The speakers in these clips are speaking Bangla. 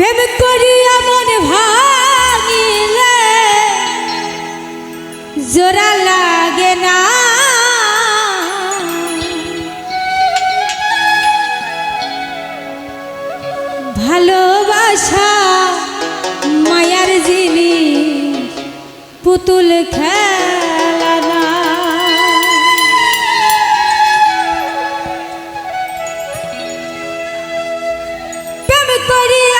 প্রেম করিয়া মনে ভাঙিলে জোড়া লাগে না। ভালোবাসা মায়ার জিনিস পুতুল খেলা না। প্রেম করিয়া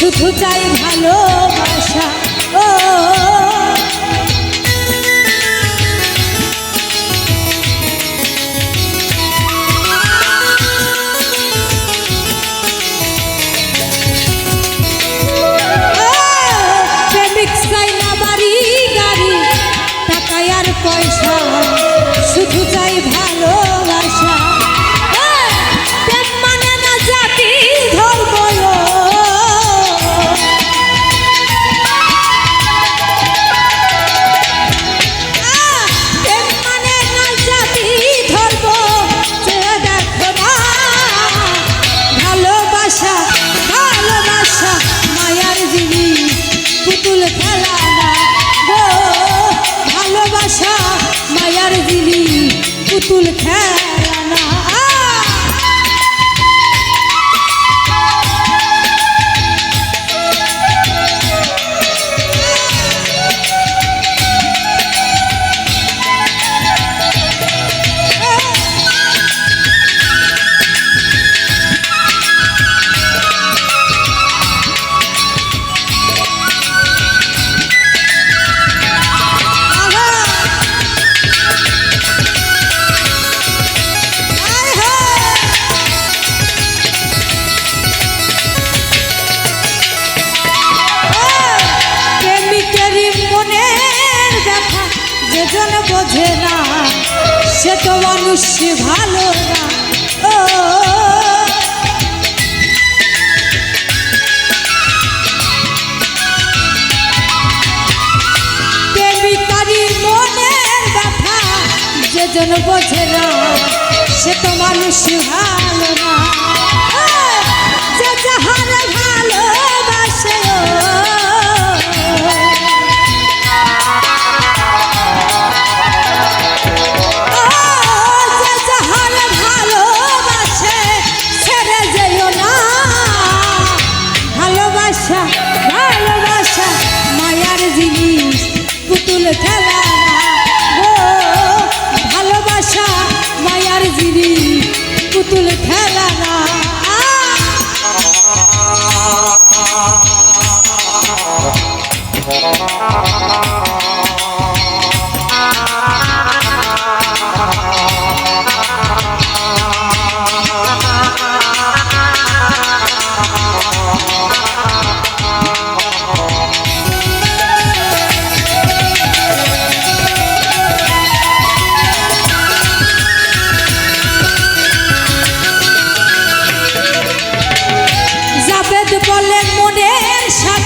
শুধু চাই ভালোবাসা ও পুতুল খেলা একজন বোঝে না, সে তো মানুষ ভালো না। ও। যেজন বোঝে না, সে তো মানুষ ভালো না।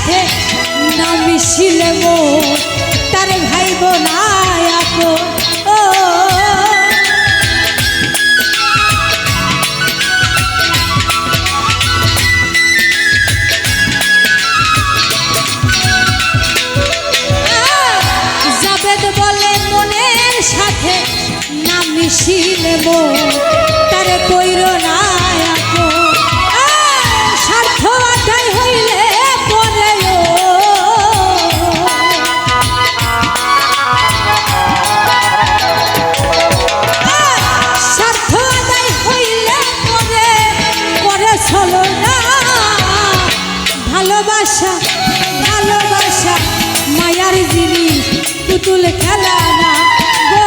সাথে না মিশিলে মোর ভালোবাসা ভালোবাসা মায়ার জিনিস পুতুল খেলা না। গো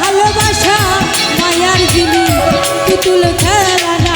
ভালোবাসা মায়ার জিনিস পুতুল খেলা না।